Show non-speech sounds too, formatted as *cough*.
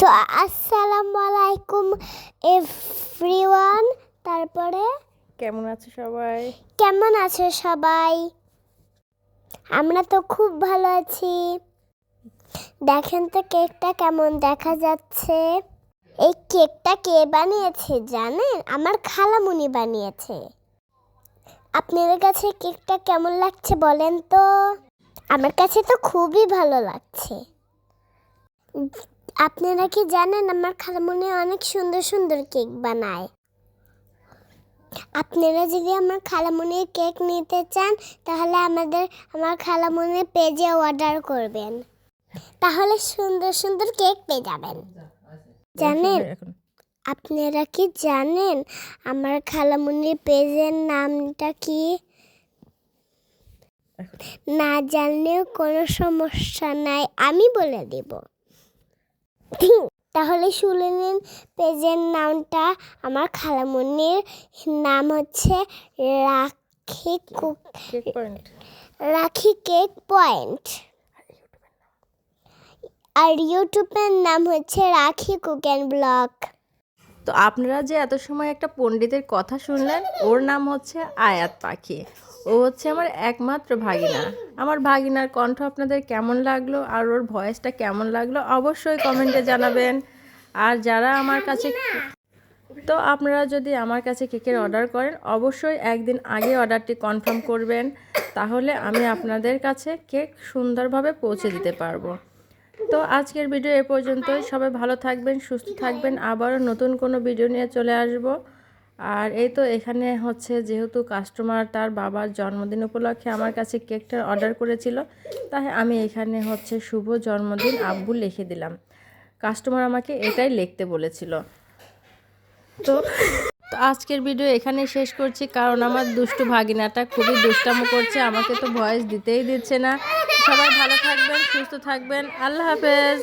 তো আসসালামু আলাইকুম এভরিওয়ান তারপরে? কেমন আছো সবাই? কেমন আছো সবাই? আমরা তো খুব ভালো আছি। দেখেন তো কেকটা কেমন দেখা যাচ্ছে। এই কেকটা কে বানিয়েছে জানেন? আমার খালামুনি বানিয়েছে। আপনাদের কাছে কেকটা কেমন লাগছে বলেন তো? আমার কাছে তো খুবই ভালো লাগছে। আপনারা কি জানেন আমার খালামুনি অনেক সুন্দর সুন্দর কেক বানায়? আপনারা যদি আমার খালামুনির কেক নিতে চান, তাহলে আমাদের, আমার খালামুনির পেজে অর্ডার করবেন। তাহলে সুন্দর সুন্দর কেক পেয়ে যাবেন। জানেন? আপনারা কি জানেন আমার খালামুনির পেজের নামটা কি? না জানলেও কোনো সমস্যা নাই, আমি বলে দেব। *coughs* তাহলে শুনে নিন পেজের নামটা। আমার খালামণির নাম হচ্ছে রাখি কুক রাখি কেক পয়েন্ট আর ইউটিউবের নাম হচ্ছে রাখি কুক অ্যান্ড ব্লগ তো আপনারা যে এত সময় একটা পণ্ডিতের কথা শুনলেন, ওর নাম হচ্ছে আয়াত পাখি। ও হচ্ছে আমার একমাত্র ভাগিনা। আমার ভাগিনার কণ্ঠ আপনাদের কেমন লাগল আর ওর ভয়েসটা কেমন লাগল অবশ্যই কমেন্টে জানাবেন। আর যারা আমার কাছে তো আপনারা যদি আমার কাছে কেকের অর্ডার করেন, অবশ্যই একদিন আগে অর্ডারটি কনফার্ম করবেন। তাহলে আমি আপনাদের কাছে কেক সুন্দরভাবে পৌঁছে দিতে পারব। তো আজকের ভিডিও এ পর্যন্তই। সবাই ভালো থাকবেন, সুস্থ থাকবেন। আবারও নতুন কোনো ভিডিও নিয়ে চলে আসব। আর এই তো এখানে হচ্ছে যেহেতু কাস্টমার তার বাবার জন্মদিন উপলক্ষে আমার কাছে কেকটা অর্ডার করেছিল, তাই আমি এখানে হচ্ছে শুভ জন্মদিন আব্বু লিখে দিলাম। কাস্টমার আমাকে এটাই লিখতে বলেছিল। তো তো আজকের ভিডিও এখানে শেষ করছি, কারণ আমার দুষ্টু ভাগিনাটা খুবই দুষ্টামো করছে, আমাকে তো ভয়েস দিতেই দিচ্ছে না। সবাই ভালো থাকবেন, সুস্থ থাকবেন, আল্লাহ হাফেজ।